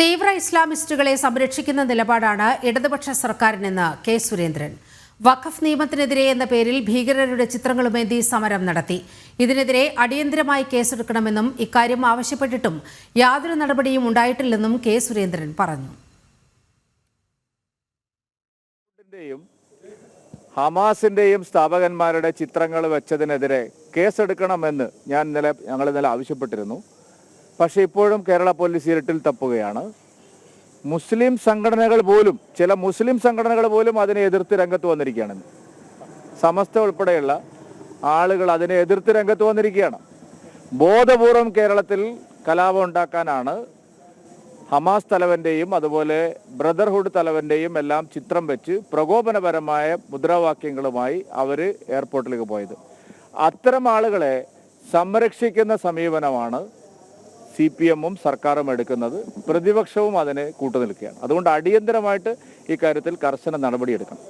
തീവ്ര ഇസ്ലാമിസ്റ്റുകളെ സംരക്ഷിക്കുന്ന നിലപാടാണ് ഇടതുപക്ഷ സർക്കാരിനെന്ന് കെ സുരേന്ദ്രൻ. വഖഫ് നിയമത്തിനെതിരെ എന്ന പേരിൽ ഭീകരരുടെ ചിത്രങ്ങളുമേന്തി സമരം നടത്തി. ഇതിനെതിരെ അടിയന്തരമായി കേസെടുക്കണമെന്നും ഇക്കാര്യം ആവശ്യപ്പെട്ടിട്ടും യാതൊരു നടപടിയും ഉണ്ടായിട്ടില്ലെന്നും കെ സുരേന്ദ്രൻ പറഞ്ഞു. ിന്റെയും ഹമാസിന്റെയും സ്ഥാപകന്മാരുടെ ചിത്രങ്ങൾ വെച്ചതിനെതിരെ കേസെടുക്കണമെന്ന് ഞാൻ ഇന്നലെ ഞങ്ങൾ ഇന്നലെ ആവശ്യപ്പെട്ടിരുന്നു. പക്ഷെ ഇപ്പോഴും കേരള പോലീസ് ഇരട്ടിൽ തപ്പുകയാണ്. മുസ്ലിം സംഘടനകൾ പോലും ചില മുസ്ലിം സംഘടനകൾ പോലും അതിനെ എതിർത്ത് രംഗത്ത് വന്നിരിക്കുകയാണ്. സമസ്ത ഉൾപ്പെടെയുള്ള ആളുകൾ അതിനെ എതിർത്ത് രംഗത്ത് വന്നിരിക്കുകയാണ്. ബോധപൂർവം കേരളത്തിൽ കലാപം ഉണ്ടാക്കാനാണ് ഹമാസ് തലവന്റെയും അതുപോലെ ബ്രദർഹുഡ് തലവന്റെയും എല്ലാം ചിത്രം വെച്ച് പ്രകോപനപരമായ മുദ്രാവാക്യങ്ങളുമായി അവർ എയർപോർട്ടിലേക്ക് പോയത്. അത്തരം ആളുകളെ സംരക്ഷിക്കുന്ന സമീപനമാണ് സി പി എമ്മും സർക്കാരും എടുക്കുന്നത് പ്രതിപക്ഷവും അതിന് കൂട്ടുനിൽക്കുകയാണ്. അതുകൊണ്ട് അടിയന്തരമായിട്ട് ഇക്കാര്യത്തിൽ കർശന നടപടിയെടുക്കണം.